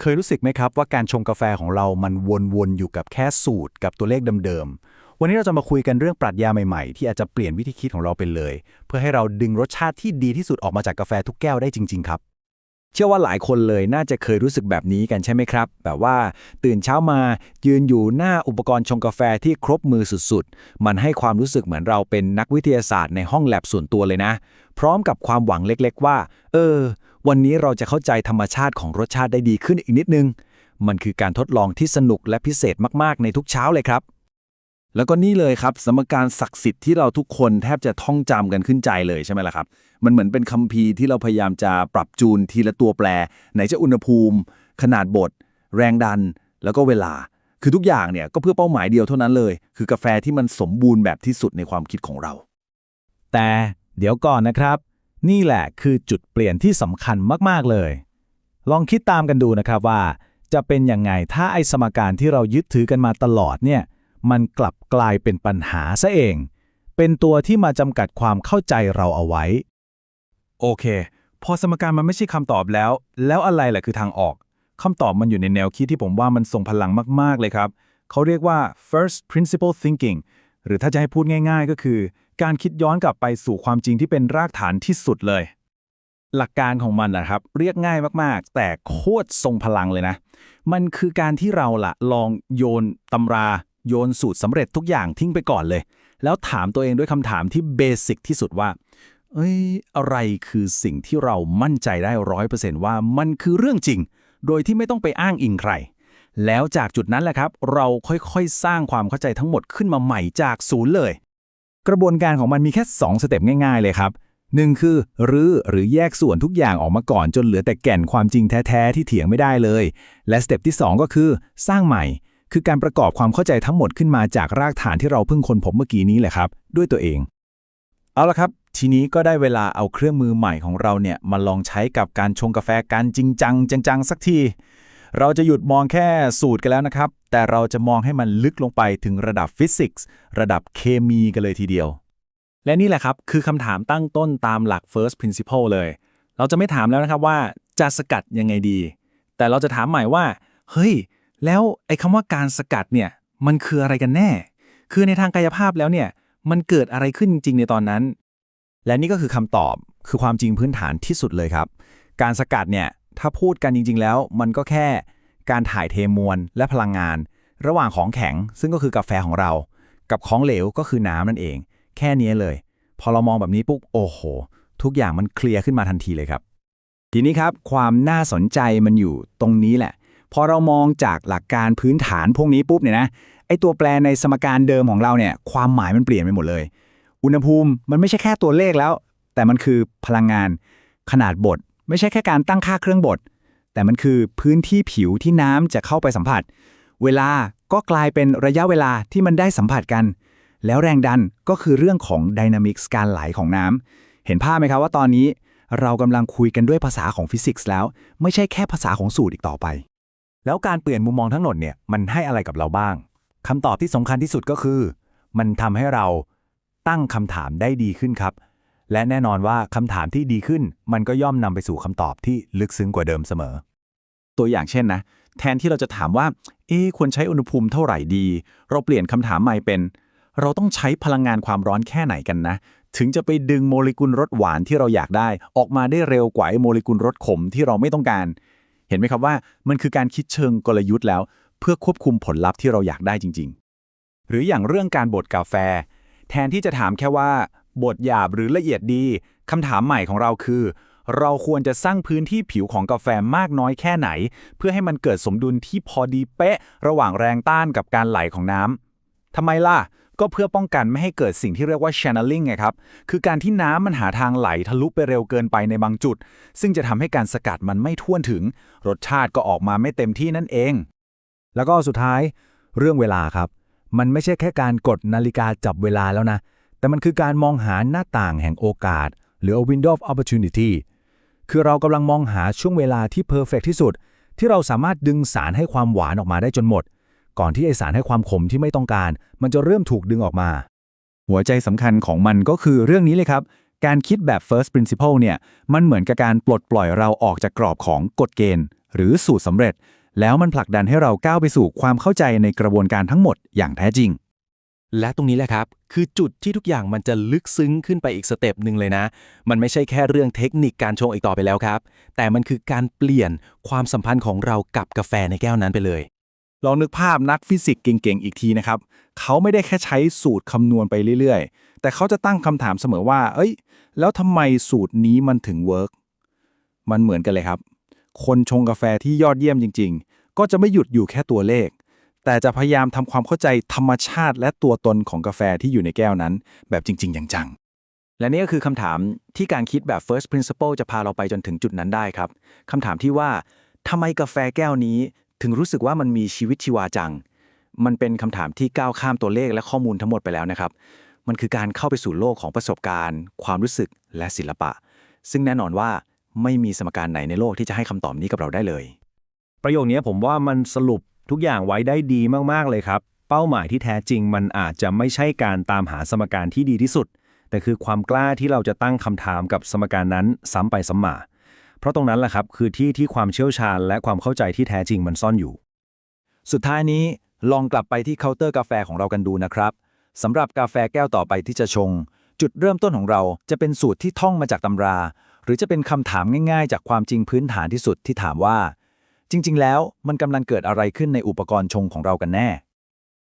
เคยรู้สึกไหมครับว่าการชงกาแฟของเรามันวนๆอยู่กับแค่สูตรกับตัวเลขเดิมๆ วันนี้เราจะมาคุยกันเรื่องปรัชญาใหม่ๆ ที่อาจจะเปลี่ยนวิธีคิดของเราไปเลย เพื่อให้เราดึงรสชาติที่ดีที่สุดออกมาจากกาแฟทุกแก้วได้จริง ๆ ครับ เชื่อว่าหลายคนเลยน่าจะเคยรู้สึกแบบนี้กันใช่ไหมครับ แบบว่าตื่นเช้ามายืนอยู่หน้าอุปกรณ์ชงกาแฟที่ครบมือสุดๆ มันให้ความรู้สึกเหมือนเราเป็นนักวิทยาศาสตร์ในห้องแลบส่วนตัวเลยนะ พร้อมกับความหวังเล็กๆว่า เออ วันนี้เราจะเข้าใจธรรมชาติของรสชาติได้ดีขึ้นอีกนิดนึง มันคือการทดลองที่สนุกและพิเศษมากๆในทุกเช้าเลยครับ แล้วก็นี่เลยครับ สมการศักดิ์สิทธิ์ที่เราทุกคนแทบจะท่องจำกันขึ้นใจเลยใช่ไหมล่ะครับ มันเหมือนเป็นคัมภีร์ที่เราพยายามจะปรับจูนทีละตัวแปร ไหนจะอุณหภูมิ ขนาดบดแรงดัน แล้วก็เวลา คือทุกอย่างเนี่ยก็เพื่อเป้าหมายเดียวเท่านั้นเลย คือกาแฟที่มันสมบูรณ์แบบที่สุดในความคิดของเรา แต่เดี๋ยวก่อนนะครับ นี่แหละคือจุดเปลี่ยนที่สำคัญมากๆเลย ลองคิดตามกันดูนะครับว่า จะเป็นยังไงถ้าไอสมการที่เรายึดถือกันมาตลอดเนี่ย มันกลับกลายเป็นปัญหาซะเอง เป็นตัวที่มาจำกัดความเข้าใจเราเอาไว้ โอเค พอสมการมันไม่ใช่คำตอบแล้ว แล้วอะไรแหละคือทางออกคำตอบมันอยู่ในแนวคิดที่ผมว่ามันทรงพลังมาก ๆ เลยครับ เขาเรียกว่า first principle thinking หรือถ้าจะให้พูดง่าย ๆ ก็คือ การคิดย้อนกลับไปสู่ความจริงที่เป็นรากฐานที่สุดเลย หลักการของมันนะครับ เรียกง่ายมากๆ แต่โคตรทรงพลังเลยนะ มันคือการที่เราละลองโยนตำรา โยนสูตรสำเร็จทุกอย่างทิ้งไปก่อนเลย แล้วถามตัวเองด้วยคำถามที่เบสิกที่สุดว่า เอ้ย อะไรคือสิ่งที่เรามั่นใจได้ร้อยเปอร์เซนต์ว่ามันคือเรื่องจริง โดยที่ไม่ต้องไปอ้างอิงใคร แล้วจากจุดนั้นแหละครับ เราค่อยๆ สร้างความเข้าใจทั้งหมดขึ้นมาใหม่จากศูนย์เลย กระบวนการของมันมีแค่ 2 สเต็ปง่าย ๆ เลยครับหนึ่งคือรื้อหรือแยกส่วนทุกอย่างออกมาก่อนจนเหลือแต่แก่นความจริงแท้ ๆ ที่เถียงไม่ได้เลย และสเต็ปที่ 2 ก็คือ สร้างใหม่ คือการประกอบความเข้าใจทั้งหมดขึ้นมาจากรากฐานที่เราเพิ่งค้นพบเมื่อกี้นี้แหละครับ ด้วยตัวเอง เอาละครับ ทีนี้ก็ได้เวลาเอาเครื่องมือใหม่ของเราเนี่ยมาลองใช้กับการชงกาแฟกันจริงจังจังๆสักที เราจะหยุดมองแค่สูตรกันแล้วนะครับ แต่เราจะมองให้มันลึกลงไปถึงระดับฟิสิกส์ระดับเคมีกันเลยทีเดียว และนี่แหละครับคือคำถามตั้งต้นตามหลัก first principle เลย เราจะไม่ถามแล้วนะครับว่าจะสกัดยังไงดี แต่เราจะถามใหม่ว่า เฮ้ย แล้วไอ้คำว่าการสกัดเนี่ยมันคืออะไรกันแน่ คือในทางกายภาพแล้วเนี่ยมันเกิดอะไรขึ้นจริงในตอนนั้น และนี่ก็คือคำตอบคือความจริงพื้นฐานที่สุดเลยครับ การสกัดเนี่ยถ้าพูดกันจริง ๆ แล้ว มันก็แค่การถ่ายเทมวลและพลังงาน ระหว่างของแข็ง ซึ่งก็คือกาแฟของเรา กับของเหลวก็คือน้ำนั่นเอง แค่นี้เลย พอเรามองแบบนี้ปุ๊บโอ้โห ทุกอย่างมันเคลียร์ขึ้นมาทันทีเลยครับ ทีนี้ครับ ความน่าสนใจมันอยู่ตรงนี้แหละ พอเรามองจากหลักการพื้นฐานพวกนี้ปุ๊บเนี่ยนะไอตัวแปรในสมการเดิมของเราเนี่ยความหมายมันเปลี่ยนไปหมดเลย อุณหภูมิมันไม่ใช่แค่ตัวเลขแล้ว แต่มันคือพลังงาน ขนาดบดไม่ใช่แค่การตั้งค่าเครื่องบดแต่มันคือพื้นที่ผิวที่น้ำจะเข้าไปสัมผัส เวลาก็กลายเป็นระยะเวลาที่มันได้สัมผัสกัน แล้วแรงดันก็คือเรื่องของไดนามิกส์การไหลของน้ำเห็นภาพไหมครับว่าตอนนี้เรากำลังคุยกันด้วยภาษาของฟิสิกส์แล้ว ไม่ใช่แค่ภาษาของสูตรอีกต่อไป แล้วการเปลี่ยนมุมมองทั้งหมดเนี่ยมันให้อะไรกับเราบ้างคำตอบที่สำคัญที่สุดก็คือ มันทำให้เราตั้งคำถามได้ดีขึ้นครับ และแน่นอนว่าคำถามที่ดีขึ้น มันก็ย่อมนำไปสู่คำตอบที่ลึกซึ้งกว่าเดิมเสมอ ตัวอย่างเช่นนะ แทนที่เราจะถามว่า เอ๊ควรใช้อุณหภูมิเท่าไหร่ดี เราเปลี่ยนคำถามใหม่เป็น เราต้องใช้พลังงานความร้อนแค่ไหนกันนะ ถึงจะไปดึงโมเลกุลรสหวานที่เราอยากได้ ออกมาได้เร็วกว่าโมเลกุลรสขมที่เราไม่ต้องการ ห็นไหมครับว่ามันคือการคิดเชิงกลยุทธ์แล้ว เพื่อควบคุมผลลัพธ์ที่เราอยากได้จริง ๆ หรืออย่างเรื่องการบดกาแฟ แทนที่จะถามแค่ว่าบดหยาบหรือละเอียดดีคำถามใหม่ของเราคือ เราควรจะสร้างพื้นที่ผิวของกาแฟมากน้อยแค่ไหน เพื่อให้มันเกิดสมดุลที่พอดีเป๊ะ ระหว่างแรงต้านกับการไหลของน้ำทำไมล่ะ ก็เพื่อป้องกันไม่ให้เกิดสิ่งที่เรียกว่า channeling ไงครับ คือการที่น้ำมันหาทางไหลทะลุไปเร็วเกินไปในบางจุด ซึ่งจะทำให้การสกัดมันไม่ท่วนถึง รสชาติก็ออกมาไม่เต็มที่นั่นเอง แล้วก็สุดท้ายเรื่องเวลาครับ มันไม่ใช่แค่การกดนาฬิกาจับเวลาแล้วนะ แต่มันคือการมองหาหน้าต่างแห่งโอกาส หรือ window of opportunity คือเรากำลังมองหาช่วงเวลาที่เพอร์เฟกที่สุด ที่เราสามารถดึงสารให้ความหวานออกมาได้จนหมด ก่อนที่ไอสารให้ความขมที่ไม่ต้องการ มันจะเริ่มถูกดึงออกมา หัวใจสำคัญของมันก็คือเรื่องนี้เลยครับ การคิดแบบ first principle เนี่ย มันเหมือนกับการปลดปล่อยเราออกจากกรอบของกฎเกณฑ์ หรือสูตรสำเร็จ แล้วมันผลักดันให้เราก้าวไปสู่ความเข้าใจในกระบวนการทั้งหมดอย่างแท้จริง และตรงนี้แหละครับ คือจุดที่ทุกอย่างมันจะลึกซึ้งขึ้นไปอีกสเต็ปหนึ่งเลยนะ มันไม่ใช่แค่เรื่องเทคนิคการชงอีกต่อไปแล้วครับ แต่มันคือการเปลี่ยนความสัมพันธ์ของเรากับกาแฟในแก้วนั้นไปเลย ลองนึกภาพนักฟิสิกส์เก่งๆ อีกทีนะครับ เขาไม่ได้แค่ใช้สูตรคำนวณไปเรื่อยๆ แต่เขาจะตั้งคำถามเสมอว่า เอ้ย แล้วทำไมสูตรนี้มันถึงเวิร์กมันเหมือนกันเลยครับ คนชงกาแฟที่ยอดเยี่ยมจริง ๆ ก็จะไม่หยุดอยู่แค่ตัวเลข แต่จะพยายามทำความเข้าใจธรรมชาติและตัวตนของกาแฟที่อยู่ในแก้วนั้น แบบจริง ๆ อย่างจังและนี่ก็คือคำถามที่การคิดแบบ first principle จะพาเราไปจนถึงจุดนั้นได้ครับคำถามที่ว่าทำไมกาแฟแก้วนี้ ถึงรู้สึกว่ามันมีชีวิตชีวาจัง มันเป็นคำถามที่ก้าวข้ามตัวเลขและข้อมูลทั้งหมดไปแล้วนะครับ มันคือการเข้าไปสู่โลกของประสบการณ์ ความรู้สึกและศิลปะ ซึ่งแน่นอนว่าไม่มีสมการไหนในโลกที่จะให้คำตอบนี้กับเราได้เลย ประโยคนี้ผมว่ามันสรุปทุกอย่างไว้ได้ดีมากๆเลยครับ เป้าหมายที่แท้จริงมันอาจจะไม่ใช่การตามหาสมการที่ดีที่สุด แต่คือความกล้าที่เราจะตั้งคำถามกับสมการนั้นซ้ำไปซ้ำมา เพราะตรงนั้นแหละครับคือที่ที่ความเชี่ยวชาญและความเข้าใจที่แท้จริงมันซ่อนอยู่ สุดท้ายนี้ลองกลับไปที่เคาน์เตอร์กาแฟของเรากันดูนะครับสำหรับกาแฟแก้วต่อไปที่จะชง จุดเริ่มต้นของเราจะเป็นสูตรที่ท่องมาจากตำรา หรือจะเป็นคำถามง่ายๆ จากความจริงพื้นฐานที่สุดที่ถามว่า จริง ๆ แล้วมันกำลังเกิดอะไรขึ้นในอุปกรณ์ชงของเรากันแน่